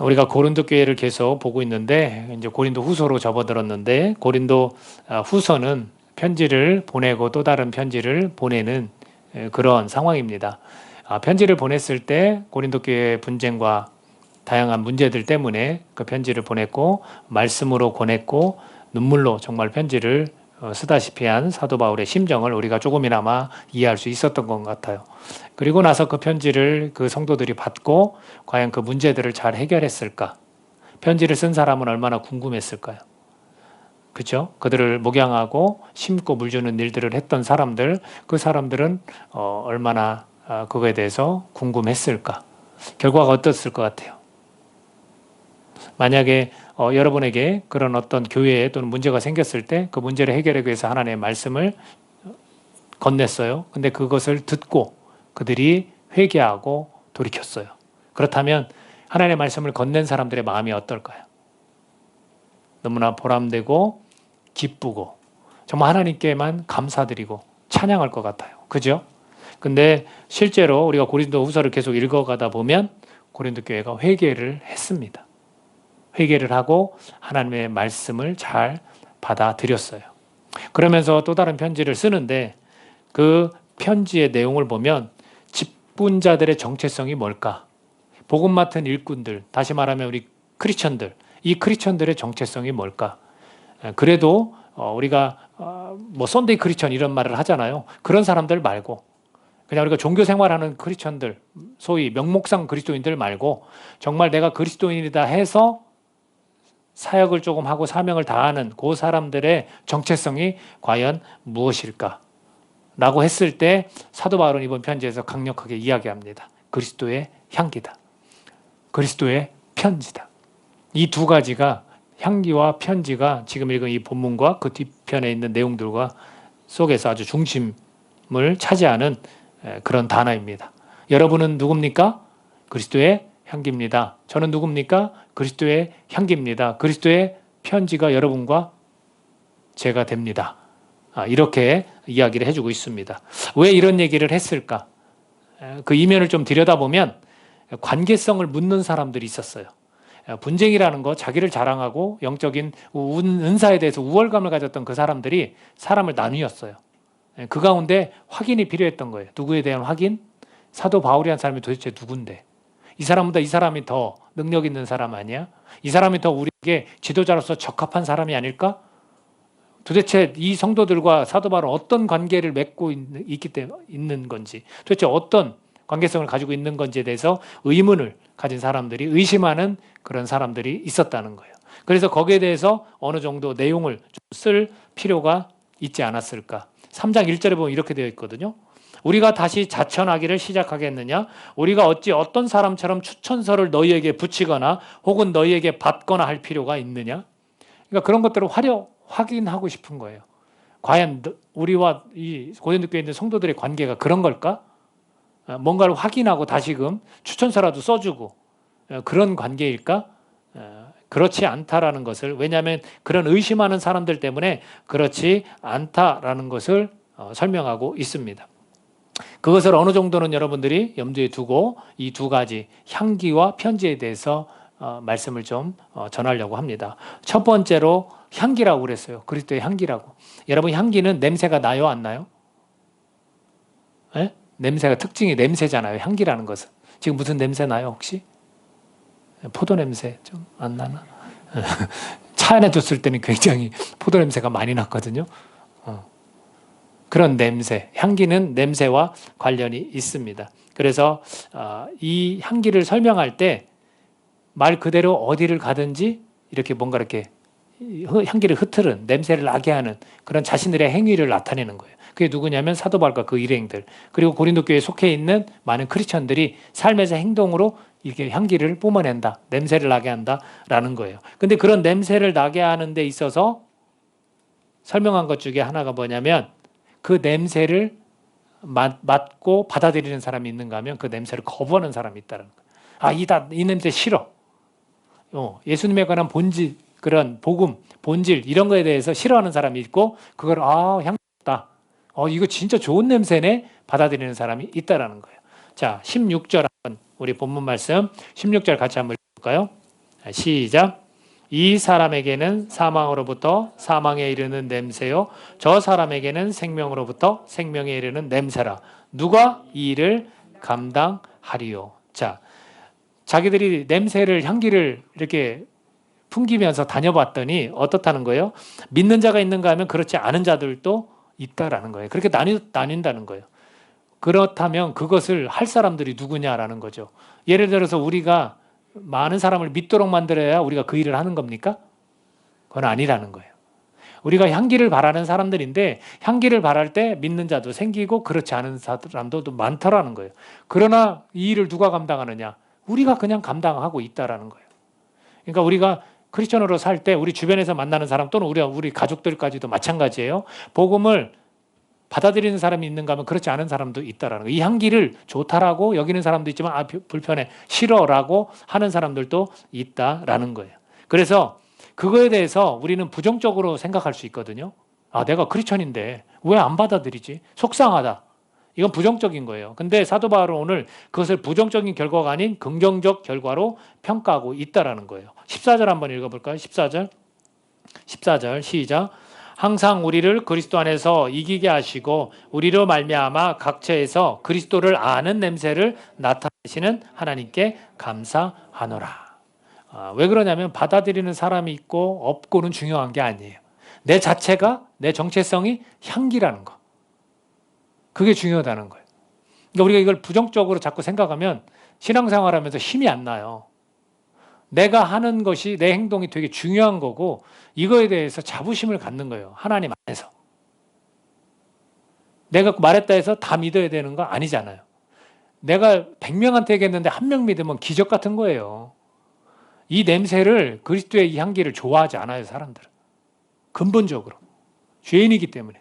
우리가 고린도 교회를 계속 보고 있는데 이제 고린도 후서로 접어들었는데 고린도 아, 후서는 편지를 보내고 또 다른 편지를 보내는 에, 그런 상황입니다. 아, 편지를 보냈을 때 고린도 교회 분쟁과 다양한 문제들 때문에 그 편지를 보냈고 말씀으로 보냈고 눈물로 정말 편지를 어, 쓰다시피 한 사도 바울의 심정을 우리가 조금이나마 이해할 수 있었던 것 같아요. 그리고 나서 그 편지를 그 성도들이 받고 과연 그 문제들을 잘 해결했을까? 편지를 쓴 사람은 얼마나 궁금했을까요? 그죠? 그들을 목양하고 심고 물 주는 일들을 했던 사람들, 그 사람들은 어, 얼마나 아, 그거에 대해서 궁금했을까? 결과가 어떻을 것 같아요? 만약에 어, 여러분에게 그런 어떤 교회에 또는 문제가 생겼을 때 그 문제를 해결하기 위해서 하나님의 말씀을 건넸어요. 근데 그것을 듣고 그들이 회개하고 돌이켰어요. 그렇다면 하나님의 말씀을 건넨 사람들의 마음이 어떨까요? 너무나 보람되고 기쁘고 정말 하나님께만 감사드리고 찬양할 것 같아요. 그죠? 근데 실제로 우리가 고린도 후서를 계속 읽어가다 보면 고린도 교회가 회개를 했습니다. 회개를 하고 하나님의 말씀을 잘 받아들였어요. 그러면서 또 다른 편지를 쓰는데 그 편지의 내용을 보면 직분자들의 정체성이 뭘까? 복음 맡은 일꾼들, 다시 말하면 우리 크리스천들, 이 크리스천들의 정체성이 뭘까? 그래도 어, 우리가 어, 뭐 썬데이 크리스천 이런 말을 하잖아요. 그런 사람들 말고 그냥 우리가 종교 생활하는 크리스천들, 소위 명목상 그리스도인들 말고 정말 내가 그리스도인이다 해서 사역을 조금 하고 사명을 다하는 그 사람들의 정체성이 과연 무엇일까? 라고 했을 때 사도 바울은 이번 편지에서 강력하게 이야기합니다. 그리스도의 향기다. 그리스도의 편지다. 이 두 가지가 향기와 편지가 지금 읽은 이 본문과 그 뒤편에 있는 내용들과 속에서 아주 중심을 차지하는 그런 단어입니다. 여러분은 누굽니까? 그리스도의 향기입니다. 저는 누굽니까? 그리스도의 향기입니다. 그리스도의 편지가 여러분과 제가 됩니다. 아, 이렇게 이야기를 해주고 있습니다. 왜 이런 얘기를 했을까? 그 이면을 좀 들여다보면 관계성을 묻는 사람들이 있었어요. 분쟁이라는 거 자기를 자랑하고 영적인 은사에 대해서 우월감을 가졌던 그 사람들이 사람을 나뉘었어요. 그 가운데 확인이 필요했던 거예요. 누구에 대한 확인? 사도 바울이란 사람이 도대체 누군데? 이 사람보다 이 사람이 더 능력 있는 사람 아니야? 이 사람이 더 우리에게 지도자로서 적합한 사람이 아닐까? 도대체 이 성도들과 사도 바울은 어떤 관계를 맺고 있기 때문에 있는 건지, 도대체 어떤 관계성을 가지고 있는 건지에 대해서 의문을 가진 사람들이 의심하는 그런 사람들이 있었다는 거예요. 그래서 거기에 대해서 어느 정도 내용을 쓸 필요가 있지 않았을까? 3장 1절에 보면 이렇게 되어 있거든요. 우리가 다시 자천하기를 시작하겠느냐? 우리가 어찌 어떤 사람처럼 추천서를 너희에게 붙이거나 혹은 너희에게 받거나 할 필요가 있느냐? 그러니까 그런 것들을 화려 확인하고 싶은 거예요. 과연 우리와 이 고린도 교회 있는 성도들의 관계가 그런 걸까? 어, 뭔가를 확인하고 다시금 추천서라도 써주고 어, 그런 관계일까? 어, 그렇지 않다라는 것을 왜냐하면 그런 의심하는 사람들 때문에 그렇지 않다라는 것을 설명하고 있습니다. 그것을 어느 정도는 여러분들이 염두에 두고 이 두 가지 향기와 편지에 대해서 말씀을 좀 전하려고 합니다. 첫 번째로 향기라고 그랬어요. 그리스도의 향기라고. 여러분 향기는 냄새가 나요, 안 나요? 네? 냄새가 특징이 냄새잖아요. 향기라는 것은. 지금 무슨 냄새 나요, 혹시? 포도 냄새 좀 안 나나? 차 안에 뒀을 때는 굉장히 포도 냄새가 많이 났거든요. 어. 그런 냄새, 향기는 냄새와 관련이 있습니다. 그래서 어, 이 향기를 설명할 때 말 그대로 어디를 가든지 이렇게 뭔가 이렇게 향기를 흩트는 냄새를 나게 하는 그런 자신들의 행위를 나타내는 거예요. 그게 누구냐면 사도 바울과 그 일행들 그리고 고린도 교회에 속해 있는 많은 크리스천들이 삶에서 행동으로 이렇게 향기를 뿜어낸다. 냄새를 나게 한다라는 거예요. 근데 그런 냄새를 나게 하는 데 있어서 설명한 것 중에 하나가 뭐냐면 그 냄새를 맡, 고 받아들이는 사람이 있는가 하면 그 냄새를 거부하는 사람이 있다는 거예요. 아, 이, 다, 이 냄새 싫어. 어, 예수님에 관한 본질, 그런 복음, 본질 이런 거에 대해서 싫어하는 사람이 있고 그걸 아, 향 좋다. 어, 이거 진짜 좋은 냄새네 받아들이는 사람이 있다라는 거예요. 자, 16절 한번 우리 본문 말씀 16절 같이 한번 읽을까요? 자, 시작. 이 사람에게는 사망으로부터 사망에 이르는 냄새요. 저 사람에게는 생명으로부터 생명에 이르는 냄새라. 누가 이 일을 감당하리요. 자, 자기들이 냄새를 향기를 이렇게 풍기면서 다녀봤더니 어떻다는 거예요? 믿는 자가 있는가 하면 그렇지 않은 자들도 있다라는 거예요. 그렇게 나뉘, 나뉜다는 거예요. 그렇다면 그것을 할 사람들이 누구냐라는 거죠. 예를 들어서 우리가 많은 사람을 믿도록 만들어야 우리가 그 일을 하는 겁니까? 그건 아니라는 거예요. 우리가 향기를 바라는 사람들인데 향기를 바랄 때 믿는 자도 생기고 그렇지 않은 사람도 또 많더라는 거예요. 그러나 이 일을 누가 감당하느냐? 우리가 그냥 감당하고 있다라는 거예요. 그러니까 우리가 크리스천으로 살 때 우리 주변에서 만나는 사람 또는 우리 우리 가족들까지도 마찬가지예요. 복음을 받아들이는 사람이 있는가 하면 그렇지 않은 사람도 있다라는 거예요. 이 향기를 좋다라고 여기는 사람도 있지만 아 불편해 싫어라고 하는 사람들도 있다라는 거예요. 그래서 그거에 대해서 우리는 부정적으로 생각할 수 있거든요. 아 내가 크리스천인데 왜 안 받아들이지? 속상하다. 이건 부정적인 거예요. 근데 사도 바울은 오늘 그것을 부정적인 결과가 아닌 긍정적 결과로 평가하고 있다라는 거예요. 14절 한번 읽어 볼까요? 14절. 14절 시작. 항상 우리를 그리스도 안에서 이기게 하시고 우리로 말미암아 각처에서 그리스도를 아는 냄새를 나타내시는 하나님께 감사하노라. 아, 왜 그러냐면 받아들이는 사람이 있고 없고는 중요한 게 아니에요. 내 자체가 내 정체성이 향기라는 거. 그게 중요하다는 거예요. 그러니까 우리가 이걸 부정적으로 자꾸 생각하면 신앙생활하면서 힘이 안 나요. 내가 하는 것이 내 행동이 되게 중요한 거고 이거에 대해서 자부심을 갖는 거예요. 하나님 안에서. 내가 말했다 해서 다 믿어야 되는 거 아니잖아요. 내가 100명한테 얘기했는데 한 명 믿으면 기적 같은 거예요. 이 냄새를 그리스도의 이 향기를 좋아하지 않아요, 사람들은. 근본적으로. 죄인이기 때문에.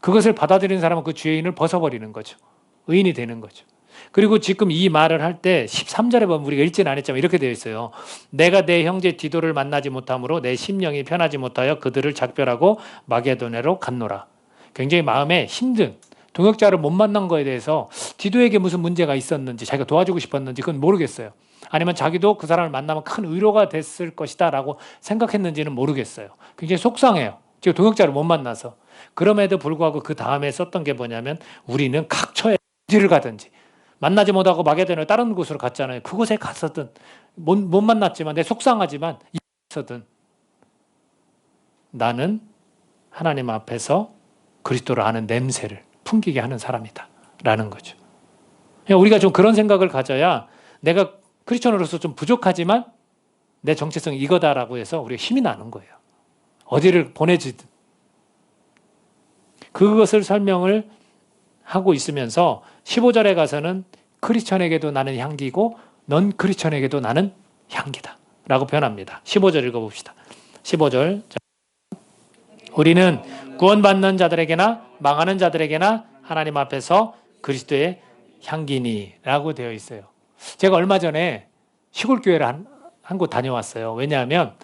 그것을 받아들이는 사람은 그 죄인을 벗어버리는 거죠. 의인이 되는 거죠. 그리고 지금 이 말을 할 때 13절에 보면 우리가 읽지는 않았지만 이렇게 되어 있어요. 내가 내 형제 디도를 만나지 못함으로 내 심령이 편하지 못하여 그들을 작별하고 마게도네로 갔노라. 굉장히 마음에 힘든 동역자를 못 만난 거에 대해서 디도에게 무슨 문제가 있었는지 자기가 도와주고 싶었는지 그건 모르겠어요. 아니면 자기도 그 사람을 만나면 큰 의로가 됐을 것이다라고 생각했는지는 모르겠어요. 굉장히 속상해요. 지금 동역자를 못 만나서. 그럼에도 불구하고 그 다음에 썼던 게 뭐냐면 우리는 각처에 어디를 가든지 만나지 못하고 마게도네 다른 곳으로 갔잖아요. 그곳에 갔었든 못, 못 만났지만 내 속상하지만 있었든 나는 하나님 앞에서 그리스도를 아는 냄새를 풍기게 하는 사람이다 라는 거죠. 그러니까 우리가 좀 그런 생각을 가져야 내가 크리스천으로서 좀 부족하지만 내 정체성이 이거다라고 해서 우리가 힘이 나는 거예요. 어디를 보내지든 그것을 설명을 하고 있으면서 15절에 가서는 크리스천에게도 나는 향기고 넌 크리스천에게도 나는 향기다. 라고 표현합니다. 15절 읽어봅시다. 15절. 우리는 구원받는 자들에게나 망하는 자들에게나 하나님 앞에서 그리스도의 향기니 라고 되어 있어요. 제가 얼마 전에 시골 교회를 한 곳 다녀왔어요. 왜냐하면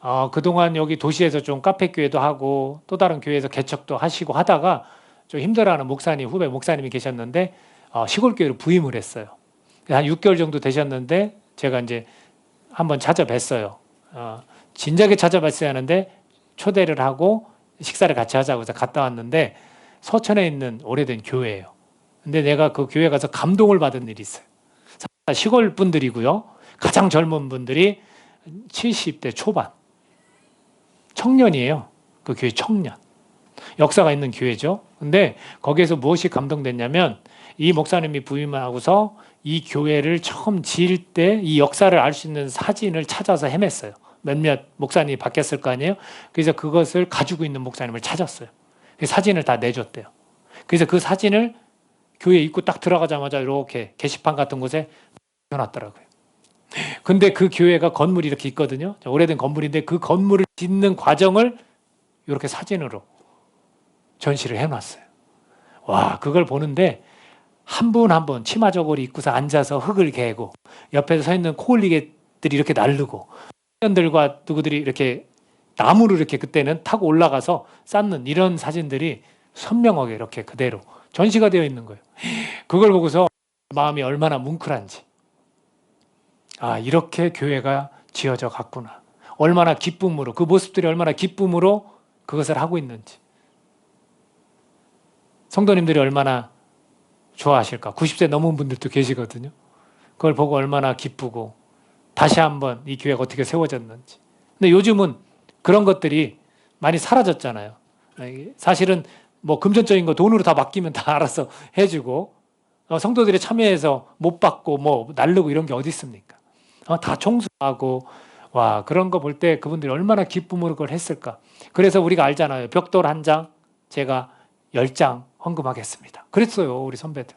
어, 그동안 여기 도시에서 좀 카페 교회도 하고 또 다른 교회에서 개척도 하시고 하다가 좀 힘들어하는 목사님 후배 목사님이 계셨는데 어, 시골 교회로 부임을 했어요. 한 6개월 정도 되셨는데 제가 이제 한번 찾아뵀어요. 어, 진작에 찾아뵀어야 하는데 초대를 하고 식사를 같이 하자고 해서 갔다 왔는데 서천에 있는 오래된 교회예요. 근데 내가 그 교회 가서 감동을 받은 일이 있어요. 시골 분들이고요. 가장 젊은 분들이 70대 초반. 청년이에요. 그 교회 청년. 역사가 있는 교회죠. 근데 거기에서 무엇이 감동됐냐면 이 목사님이 부임하고서 이 교회를 처음 지을 때 이 역사를 알 수 있는 사진을 찾아서 헤맸어요. 몇몇 목사님이 바뀌었을 거 아니에요? 그래서 그것을 가지고 있는 목사님을 찾았어요. 그 사진을 다 내줬대요. 그래서 그 사진을 교회 입구 딱 들어가자마자 이렇게 게시판 같은 곳에 펴놨더라고요. 근데 그 교회가 건물이 이렇게 있거든요. 오래된 건물인데 그 건물을 짓는 과정을 이렇게 사진으로 전시를 해놨어요. 와, 그걸 보는데 한 분 한 분 치마 저고리 입고서 앉아서 흙을 개고 옆에서 서 있는 코올리개들이 이렇게 날르고 청년들과 누구들이 이렇게 나무를 이렇게 그때는 타고 올라가서 쌓는 이런 사진들이 선명하게 이렇게 그대로 전시가 되어 있는 거예요. 그걸 보고서 마음이 얼마나 뭉클한지. 아, 이렇게 교회가 지어져 갔구나. 얼마나 기쁨으로, 그 모습들이 얼마나 기쁨으로 그것을 하고 있는지. 성도님들이 얼마나 좋아하실까. 90세 넘은 분들도 계시거든요. 그걸 보고 얼마나 기쁘고 다시 한번 이 교회가 어떻게 세워졌는지. 근데 요즘은 그런 것들이 많이 사라졌잖아요. 사실은 뭐 금전적인 거 돈으로 다 맡기면 다 알아서 해주고 어, 성도들이 참여해서 못 받고 뭐 날르고 이런 게 어디 있습니까? 어, 다 청소하고 와 그런 거 볼 때 그분들이 얼마나 기쁨으로 그걸 했을까. 그래서 우리가 알잖아요. 벽돌 한 장 제가 열 장 헌금하겠습니다. 그랬어요 우리 선배들.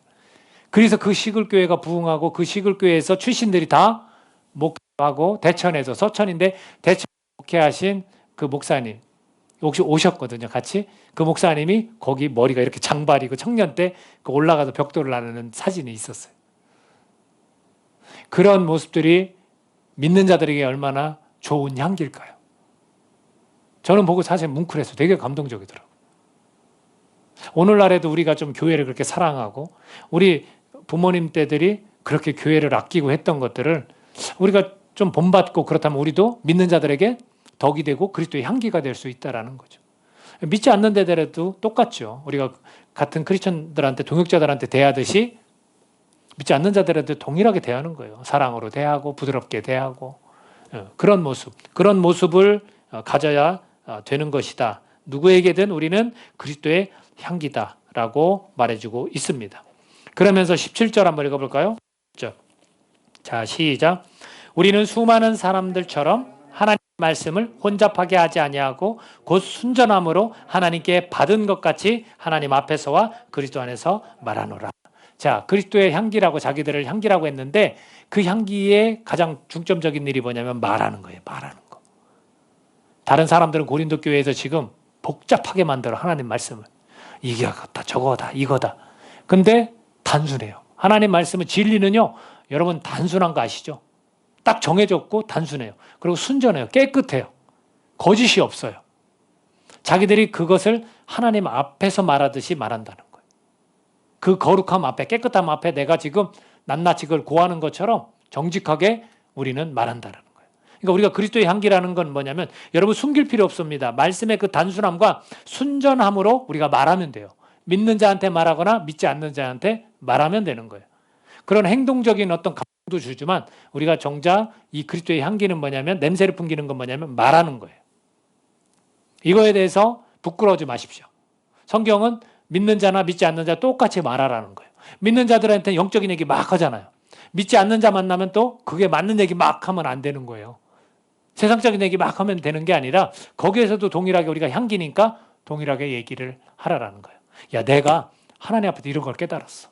그래서 그 시글교회가 부흥하고 그 시글교회에서 출신들이 다 목하고 대천에서 서천인데 대천 목회하신 그 목사님 혹시 오셨거든요 같이 그 목사님이 거기 머리가 이렇게 장발이고 청년 때 그 올라가서 벽돌을 나누는 사진이 있었어요. 그런 모습들이 믿는 자들에게 얼마나 좋은 향기일까요? 저는 보고 사실 뭉클해서 되게 감동적이더라고요. 오늘날에도 우리가 좀 교회를 그렇게 사랑하고 우리 부모님 때들이 그렇게 교회를 아끼고 했던 것들을 우리가 좀 본받고 그렇다면 우리도 믿는 자들에게 덕이 되고 그리스도의 향기가 될 수 있다라는 거죠. 믿지 않는 데들에도 똑같죠. 우리가 같은 크리스천들한테 동역자들한테 대하듯이 믿지 않는 자들한테 동일하게 대하는 거예요. 사랑으로 대하고 부드럽게 대하고 어, 그런 모습, 그런 모습을 어, 가져야 어, 되는 것이다. 누구에게든 우리는 그리스도의 향기다라고 말해주고 있습니다. 그러면서 17절 한번 읽어볼까요? 자, 시작. 우리는 수많은 사람들처럼 하나님 말씀을 혼잡하게 하지 아니하고 곧 순전함으로 하나님께 받은 것 같이 하나님 앞에서와 그리스도 안에서 말하노라. 자, 그리스도의 향기라고 자기들을 향기라고 했는데 그 향기의 가장 중점적인 일이 뭐냐면 말하는 거예요. 말하는 거. 다른 사람들은 고린도 교회에서 지금 복잡하게 만들어 하나님 말씀을 이거다 저거다 이거다. 근데 단순해요. 하나님 말씀은 진리는요. 여러분 단순한 거 아시죠? 딱 정해졌고 단순해요. 그리고 순전해요. 깨끗해요. 거짓이 없어요. 자기들이 그것을 하나님 앞에서 말하듯이 말한다는 거예요. 그 거룩함 앞에, 깨끗함 앞에 내가 지금 낱낱이 그걸 고하는 것처럼 정직하게 우리는 말한다는. 그러니까 우리가 그리스도의 향기라는 건 뭐냐면 여러분 숨길 필요 없습니다. 말씀의 그 단순함과 순전함으로 우리가 말하면 돼요. 믿는 자한테 말하거나 믿지 않는 자한테 말하면 되는 거예요. 그런 행동적인 어떤 도 주지만 우리가 정작 이 그리스도의 향기는 뭐냐면 냄새를 풍기는 건 뭐냐면 말하는 거예요. 이거에 대해서 부끄러워하지 마십시오. 성경은 믿는 자나 믿지 않는 자 똑같이 말하라는 거예요. 믿는 자들한테 영적인 얘기 막 하잖아요. 믿지 않는 자 만나면 또 그게 맞는 얘기 막 하면 안 되는 거예요. 세상적인 얘기 막 하면 되는 게 아니라 거기에서도 동일하게 우리가 향기니까 동일하게 얘기를 하라라는 거예요. 야, 내가 하나님 앞에서 이런 걸 깨달았어.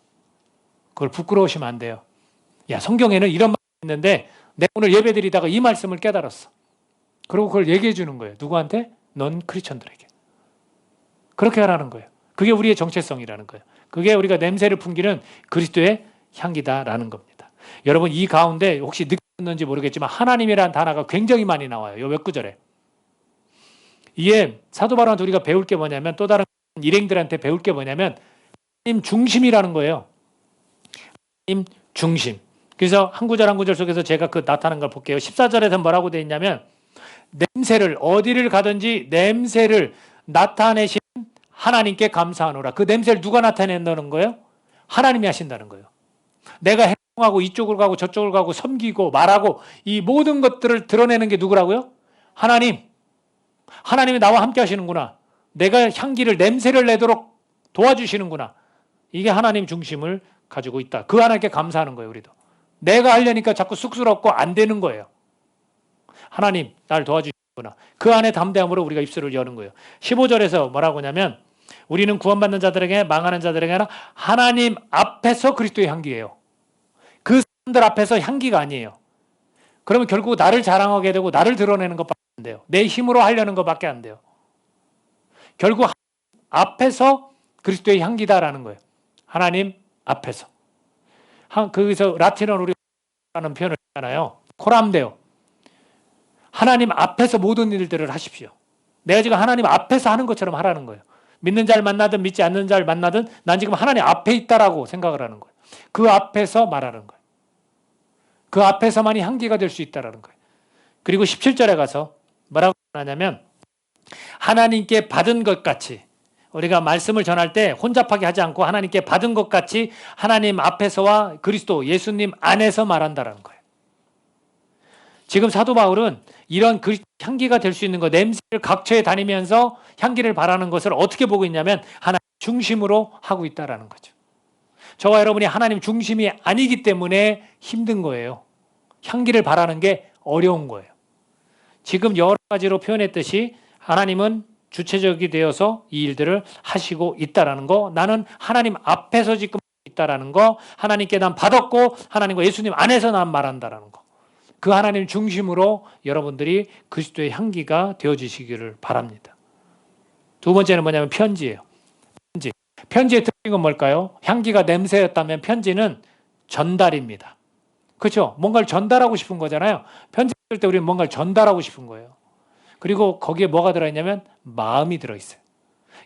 그걸 부끄러우시면 안 돼요. 야, 성경에는 이런 말이 있는데 내가 오늘 예배 드리다가 이 말씀을 깨달았어. 그리고 그걸 얘기해 주는 거예요. 누구한테? 넌 크리스천들에게. 그렇게 하라는 거예요. 그게 우리의 정체성이라는 거예요. 그게 우리가 냄새를 풍기는 그리스도의 향기다라는 겁니다. 여러분 이 가운데 혹시 느꼈 는지 모르겠지만 하나님이라는 단어가 굉장히 많이 나와요. 요몇 구절에. 이에 사도 바울한테 우리가 배울 게 뭐냐면 또 다른 일행들한테 배울 게 뭐냐면 하나님 중심이라는 거예요. 하나님 중심. 그래서 한 구절 한 구절 속에서 제가 그 나타난 걸 볼게요. 14절에서 뭐라고 되어 있냐면 냄새를 어디를 가든지 냄새를 나타내신 하나님께 감사하노라. 그 냄새를 누가 나타낸다는 거예요? 하나님이 하신다는 거예요. 내가 하고 이쪽을 가고 저쪽을 가고 섬기고 말하고 이 모든 것들을 드러내는 게 누구라고요? 하나님. 하나님이 나와 함께 하시는구나. 내가 향기를 냄새를 내도록 도와주시는구나. 이게 하나님 중심을 가지고 있다. 그 하나님께 감사하는 거예요, 우리도. 내가 하려니까 자꾸 쑥스럽고 안 되는 거예요. 하나님, 날 도와주시구나. 그 안에 담대함으로 우리가 입술을 여는 거예요. 15절에서 뭐라고 하냐면 우리는 구원받는 자들에게 망하는 자들에게 아니라 하나님 앞에서 그리스도의 향기예요. 그 사람들 앞에서 향기가 아니에요. 그러면 결국 나를 자랑하게 되고 나를 드러내는 것밖에 안 돼요. 내 힘으로 하려는 것밖에 안 돼요. 결국 앞에서 그리스도의 향기다라는 거예요. 하나님 앞에서. 한, 거기서 라틴어로 우리 라는 표현을 했잖아요. 코람데오. 하나님 앞에서 모든 일들을 하십시오. 내가 지금 하나님 앞에서 하는 것처럼 하라는 거예요. 믿는 자를 만나든 믿지 않는 자를 만나든 난 지금 하나님 앞에 있다라고 생각을 하는 거예요. 그 앞에서 말하는 거예요. 그 앞에서만이 향기가 될 수 있다라는 거예요. 그리고 17절에 가서 뭐라고 하냐면 하나님께 받은 것 같이 우리가 말씀을 전할 때 혼잡하게 하지 않고 하나님께 받은 것 같이 하나님 앞에서와 그리스도 예수님 안에서 말한다라는 거예요. 지금 사도 바울은 이런 그 향기가 될 수 있는 것, 냄새를 각처에 다니면서 향기를 바라는 것을 어떻게 보고 있냐면 하나님 중심으로 하고 있다라는 거죠. 저와 여러분이 하나님 중심이 아니기 때문에 힘든 거예요. 향기를 바라는 게 어려운 거예요. 지금 여러 가지로 표현했듯이 하나님은 주체적이 되어서 이 일들을 하시고 있다라는 거, 나는 하나님 앞에서 지금 있다라는 거, 하나님께 난 받았고 하나님과 예수님 안에서 난 말한다라는 거. 그 하나님 중심으로 여러분들이 그리스도의 향기가 되어지시기를 바랍니다. 두 번째는 뭐냐면 편지예요. 편지. 편지의 특징은 뭘까요? 향기가 냄새였다면 편지는 전달입니다. 그렇죠? 뭔가를 전달하고 싶은 거잖아요. 편지 쓸 때 우리는 뭔가를 전달하고 싶은 거예요. 그리고 거기에 뭐가 들어있냐면 마음이 들어있어요.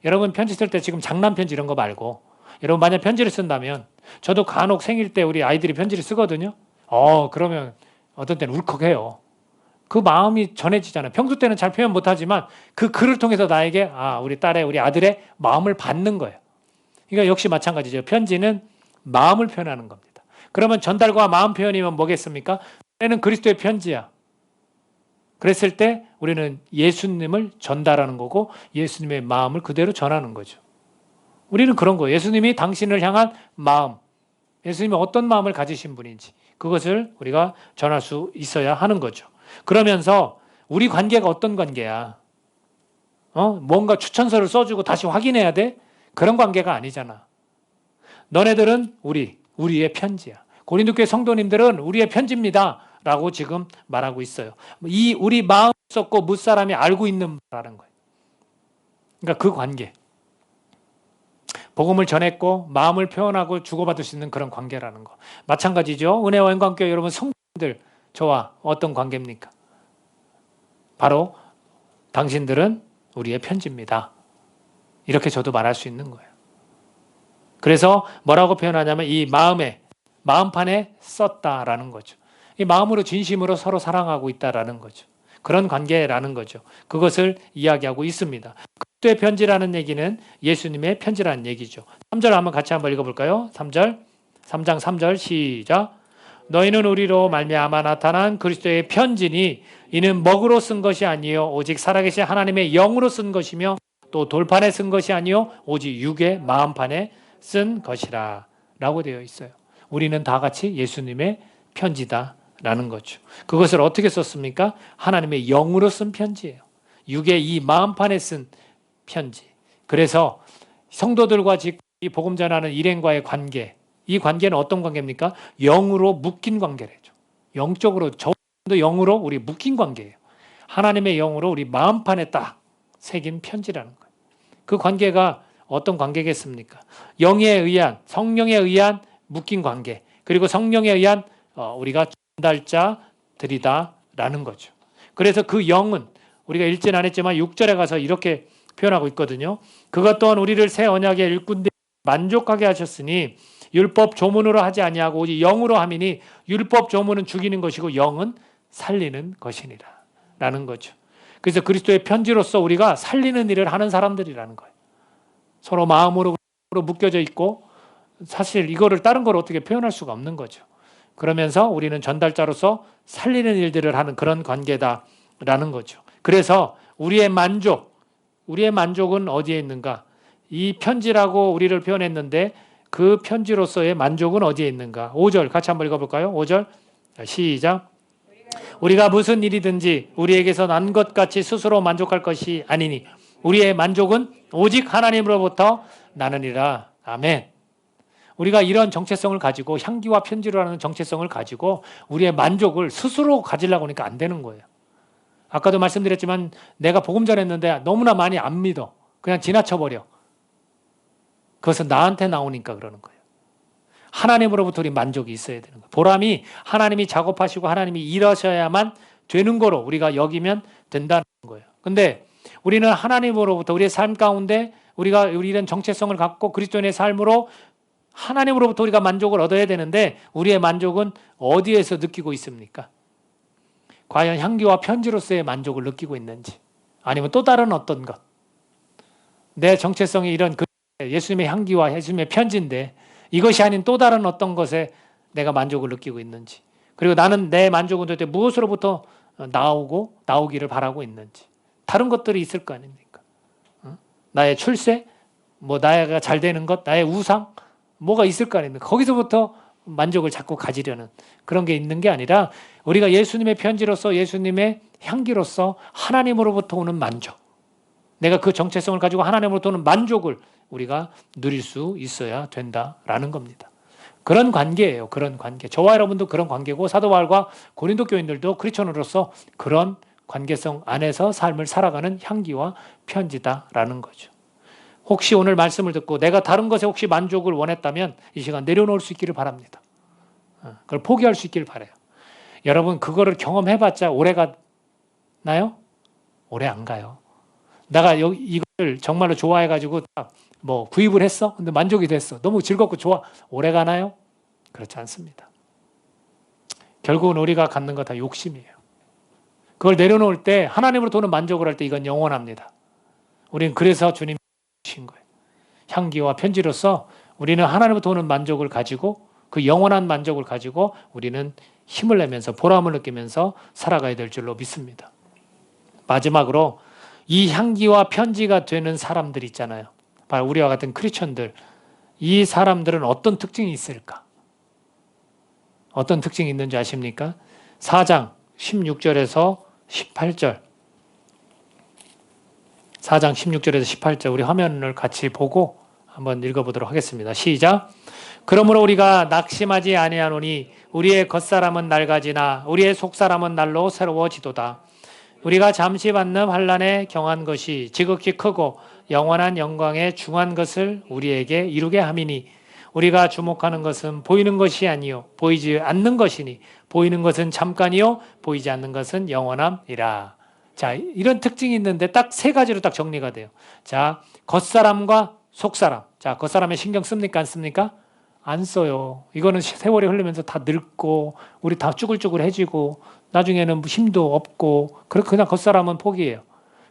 여러분 편지 쓸 때 지금 장난 편지 이런 거 말고 여러분 만약 편지를 쓴다면 저도 간혹 생일 때 우리 아이들이 편지를 쓰거든요. 어 그러면 어떤 때는 울컥해요. 그 마음이 전해지잖아요. 평소 때는 잘 표현 못하지만 그 글을 통해서 나에게 아 우리 딸의 우리 아들의 마음을 받는 거예요. 그러니까 역시 마찬가지죠. 편지는 마음을 표현하는 겁니다. 그러면 전달과 마음 표현이면 뭐겠습니까? 때는 그리스도의 편지야. 그랬을 때 우리는 예수님을 전달하는 거고 예수님의 마음을 그대로 전하는 거죠. 우리는 그런 거예요. 예수님이 당신을 향한 마음, 예수님이 어떤 마음을 가지신 분인지 그것을 우리가 전할 수 있어야 하는 거죠. 그러면서 우리 관계가 어떤 관계야? 어? 뭔가 추천서를 써주고 다시 확인해야 돼? 그런 관계가 아니잖아. 너네들은 우리, 우리의 편지야. 고린도 교회 성도님들은 우리의 편지입니다. 라고 지금 말하고 있어요. 이 우리 마음 썼고 무사람이 알고 있는 바라는 거예요. 그러니까 그 관계. 복음을 전했고 마음을 표현하고 주고받을 수 있는 그런 관계라는 거. 마찬가지죠. 은혜와 영광교회 여러분 성도들 저와 어떤 관계입니까? 바로 당신들은 우리의 편지입니다. 이렇게 저도 말할 수 있는 거예요. 그래서 뭐라고 표현하냐면 이 마음에 마음판에 썼다라는 거죠. 이 마음으로 진심으로 서로 사랑하고 있다라는 거죠. 그런 관계라는 거죠. 그것을 이야기하고 있습니다. 그리스도의 편지라는 얘기는 예수님의 편지라는 얘기죠. 3절 한번 같이 한번 읽어볼까요? 3절 3장 3절 시작 너희는 우리로 말미암아 나타난 그리스도의 편지니 이는 먹으로 쓴 것이 아니요 오직 살아계신 하나님의 영으로 쓴 것이며 또 돌판에 쓴 것이 아니요 오직 육의 마음판에 쓴 것이라 라고 되어 있어요. 우리는 다 같이 예수님의 편지다 라는 거죠. 그것을 어떻게 썼습니까? 하나님의 영으로 쓴 편지예요. 육의 이 마음판에 쓴 편지. 그래서 성도들과 이 복음 전하는 일행과의 관계, 이 관계는 어떤 관계입니까? 영으로 묶인 관계래죠. 영적으로 저도 영으로 우리 묶인 관계예요. 하나님의 영으로 우리 마음판에 딱 새긴 편지라는 거예요. 그 관계가 어떤 관계겠습니까? 영에 의한 성령에 의한 묶인 관계, 그리고 성령에 의한 어, 우리가 전달자들이다라는 거죠. 그래서 그 영은 우리가 읽진 않았지만 6절에 가서 이렇게 표현하고 있거든요. 그것 또한 우리를 새 언약의 일꾼들 만족하게 하셨으니 율법 조문으로 하지 아니하고 오직 영으로 함이니 율법 조문은 죽이는 것이고 영은 살리는 것이니라 라는 거죠. 그래서 그리스도의 편지로서 우리가 살리는 일을 하는 사람들이라는 거예요. 서로 마음으로 묶여져 있고 사실 이거를 다른 걸 어떻게 표현할 수가 없는 거죠. 그러면서 우리는 전달자로서 살리는 일들을 하는 그런 관계다라는 거죠. 그래서 우리의 만족, 우리의 만족은 어디에 있는가? 이 편지라고 우리를 표현했는데 그 편지로서의 만족은 어디에 있는가? 5절 같이 한번 읽어볼까요? 5절 시작. 우리가 무슨 일이든지 우리에게서 난 것 같이 스스로 만족할 것이 아니니 우리의 만족은 오직 하나님으로부터 나느니라. 아멘. 우리가 이런 정체성을 가지고 향기와 편지로라는 정체성을 가지고 우리의 만족을 스스로 가지려고 하니까 안 되는 거예요. 아까도 말씀드렸지만 내가 복음 전했는데 너무나 많이 안 믿어. 그냥 지나쳐 버려. 그것은 나한테 나오니까 그러는 거예요. 하나님으로부터 우리 만족이 있어야 되는 거예요. 보람이 하나님이 작업하시고 하나님이 일하셔야만 되는 거로 우리가 여기면 된다는 거예요. 근데 우리는 하나님으로부터 우리의 삶 가운데 우리가 우리 이런 정체성을 갖고 그리스도인의 삶으로 하나님으로부터 우리가 만족을 얻어야 되는데 우리의 만족은 어디에서 느끼고 있습니까? 과연 향기와 편지로서의 만족을 느끼고 있는지 아니면 또 다른 어떤 것. 내 정체성이 이런 그 예수님의 향기와 예수님의 편지인데 이것이 아닌 또 다른 어떤 것에 내가 만족을 느끼고 있는지 그리고 나는 내 만족은 도대체 무엇으로부터 나오고 나오기를 바라고 있는지 다른 것들이 있을 거 아닙니까? 어? 나의 출세, 뭐 나가 잘 되는 것, 나의 우상, 뭐가 있을 거 아닙니까? 거기서부터 만족을 자꾸 가지려는 그런 게 있는 게 아니라 우리가 예수님의 편지로서 예수님의 향기로서 하나님으로부터 오는 만족. 내가 그 정체성을 가지고 하나님으로부터 오는 만족을 우리가 누릴 수 있어야 된다라는 겁니다. 그런 관계예요. 그런 관계. 저와 여러분도 그런 관계고 사도 바울과 고린도 교인들도 크리스천으로서 그런 관계성 안에서 삶을 살아가는 향기와 편지다라는 거죠. 혹시 오늘 말씀을 듣고 내가 다른 것에 혹시 만족을 원했다면 이 시간 내려놓을 수 있기를 바랍니다. 어, 그걸 포기할 수 있기를 바래요. 여러분 그거를 경험해봤자 오래 가나요? 오래 안 가요. 내가 여기 이걸 정말로 좋아해가지고 뭐 구입을 했어? 근데 만족이 됐어. 너무 즐겁고 좋아. 오래 가나요? 그렇지 않습니다. 결국은 우리가 갖는 거 다 욕심이에요. 그걸 내려놓을 때 하나님으로부터 오는 만족을 할 때 이건 영원합니다. 우리는 그래서 주님 주신 거예요. 향기와 편지로서 우리는 하나님부터 오는 만족을 가지고 그 영원한 만족을 가지고 우리는 힘을 내면서 보람을 느끼면서 살아가야 될 줄로 믿습니다. 마지막으로 이 향기와 편지가 되는 사람들 있잖아요. 바로 우리와 같은 크리스천들. 이 사람들은 어떤 특징이 있을까? 어떤 특징이 있는지 아십니까? 4장 16절에서 18절. 4장 16절에서 18절 우리 화면을 같이 보고 한번 읽어보도록 하겠습니다. 시작. 그러므로 우리가 낙심하지 아니하노니 우리의 겉사람은 낡아지나 우리의 속사람은 날로 새로워지도다. 우리가 잠시 받는 환란에 경한 것이 지극히 크고 영원한 영광에 중한 것을 우리에게 이루게 함이니 우리가 주목하는 것은 보이는 것이 아니요 보이지 않는 것이니 보이는 것은 잠깐이요 보이지 않는 것은 영원함이라. 자, 이런 특징이 있는데 딱 세 가지로 딱 정리가 돼요. 자, 겉사람과 속사람. 자, 겉사람에 신경 씁니까? 안 씁니까? 안 써요. 이거는 세월이 흐르면서 다 늙고, 우리 다 쭈글쭈글해지고, 나중에는 힘도 없고, 그렇게 그냥 겉사람은 포기해요.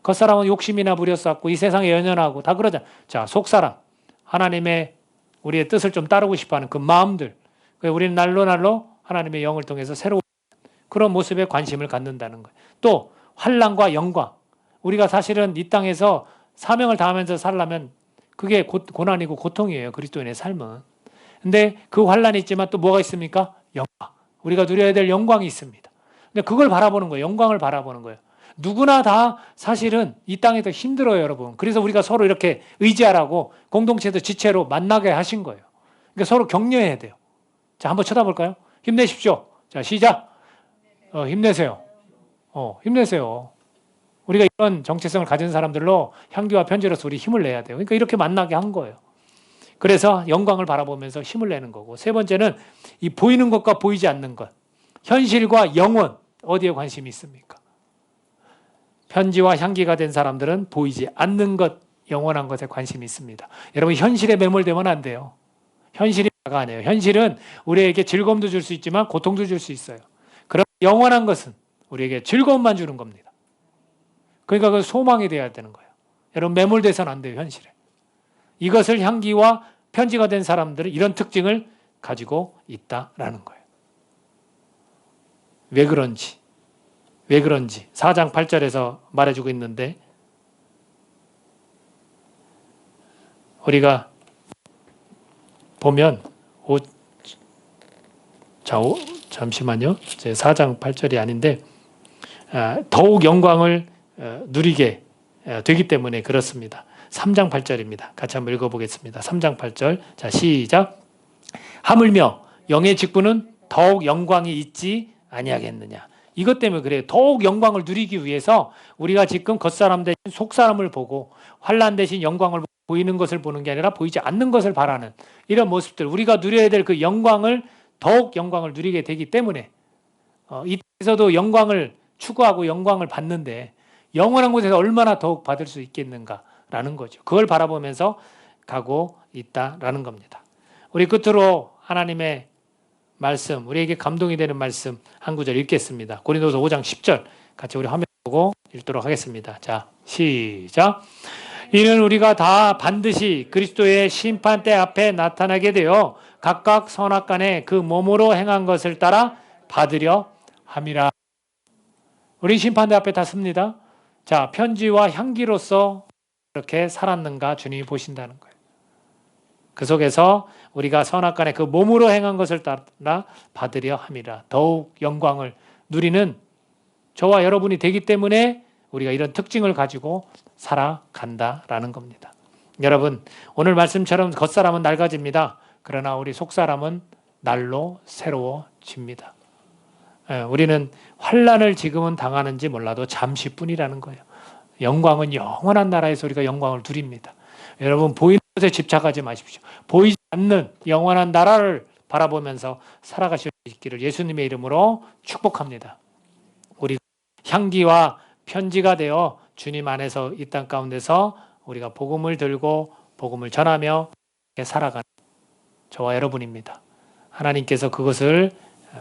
겉사람은 욕심이나 부렸었고, 이 세상에 연연하고, 다 그러자. 자, 속사람. 하나님의 우리의 뜻을 좀 따르고 싶어 하는 그 마음들. 우리는 날로 날로 하나님의 영을 통해서 새로운 그런 모습에 관심을 갖는다는 거예요. 또, 환란과 영광. 우리가 사실은 이 땅에서 사명을 다하면서 살려면 그게 고, 고난이고 고통이에요. 그리스도인의 삶은. 근데 그 환란이 있지만 또 뭐가 있습니까? 영광. 우리가 누려야 될 영광이 있습니다. 근데 그걸 바라보는 거예요. 영광을 바라보는 거예요. 누구나 다 사실은 이 땅에서 힘들어요, 여러분. 그래서 우리가 서로 이렇게 의지하라고 공동체도 지체로 만나게 하신 거예요. 그러니까 서로 격려해야 돼요. 자, 한번 쳐다볼까요? 힘내십시오. 자, 시작. 어, 힘내세요. 어, 힘내세요. 우리가 이런 정체성을 가진 사람들로 향기와 편지로서 우리 힘을 내야 돼요. 그러니까 이렇게 만나게 한 거예요. 그래서 영광을 바라보면서 힘을 내는 거고 세 번째는 이 보이는 것과 보이지 않는 것, 현실과 영원 어디에 관심이 있습니까? 편지와 향기가 된 사람들은 보이지 않는 것, 영원한 것에 관심이 있습니다. 여러분 현실에 매몰되면 안 돼요. 현실이 다가 아니에요. 현실은 우리에게 즐거움도 줄 수 있지만 고통도 줄 수 있어요. 그럼 영원한 것은 우리에게 즐거움만 주는 겁니다. 그러니까 그 소망이 돼야 되는 거예요. 여러분 매몰돼서는 안 돼요, 현실에. 이것을 향기와 편지가 된 사람들은 이런 특징을 가지고 있다라는 거예요. 왜 그런지, 왜 그런지 4장 8절에서 말해주고 있는데 우리가 보면 오, 자, 오, 잠시만요. 제 4장 8절이 아닌데 아, 더욱 영광을 어, 누리게 어, 되기 때문에 그렇습니다. 3장 8절입니다. 같이 한번 읽어보겠습니다. 3장 8절. 자, 시작. 하물며 영의 직분은 더욱 영광이 있지 아니하겠느냐. 이것 때문에 그래요. 더욱 영광을 누리기 위해서 우리가 지금 겉사람 대신 속사람을 보고 환란 대신 영광을 보이는 것을 보는 게 아니라 보이지 않는 것을 바라는 이런 모습들 우리가 누려야 될 그 영광을 더욱 영광을 누리게 되기 때문에 어, 이때서도 영광을 추구하고 영광을 받는데 영원한 곳에서 얼마나 더욱 받을 수 있겠는가라는 거죠. 그걸 바라보면서 가고 있다라는 겁니다. 우리 끝으로 하나님의 말씀, 우리에게 감동이 되는 말씀 한 구절 읽겠습니다. 고린도서 5장 10절 같이 우리 화면 보고 읽도록 하겠습니다. 자, 시작. 이는 우리가 다 반드시 그리스도의 심판대 앞에 나타나게 되어 각각 선악 간에 그 몸으로 행한 것을 따라 받으려 함이라. 우리 심판대 앞에 다 섭니다. 자, 편지와 향기로서 그렇게 살았는가 주님이 보신다는 거예요. 그 속에서 우리가 선악간에 그 몸으로 행한 것을 따라 받으려 함이라. 더욱 영광을 누리는 저와 여러분이 되기 때문에 우리가 이런 특징을 가지고 살아간다라는 겁니다. 여러분, 오늘 말씀처럼 겉사람은 낡아집니다. 그러나 우리 속사람은 날로 새로워집니다. 예, 우리는 환란을 지금은 당하는지 몰라도 잠시뿐이라는 거예요. 영광은 영원한 나라에서 우리가 영광을 누립니다. 여러분 보이는 것에 집착하지 마십시오. 보이지 않는 영원한 나라를 바라보면서 살아가실 수 있기를 예수님의 이름으로 축복합니다. 우리 향기와 편지가 되어 주님 안에서 이 땅 가운데서 우리가 복음을 들고 복음을 전하며 살아가는 저와 여러분입니다. 하나님께서 그것을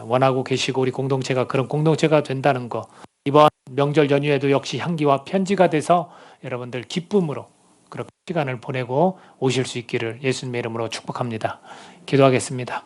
원하고 계시고 우리 공동체가 그런 공동체가 된다는 거 이번 명절 연휴에도 역시 향기와 편지가 돼서 여러분들 기쁨으로 그렇게 시간을 보내고 오실 수 있기를 예수님의 이름으로 축복합니다. 기도하겠습니다.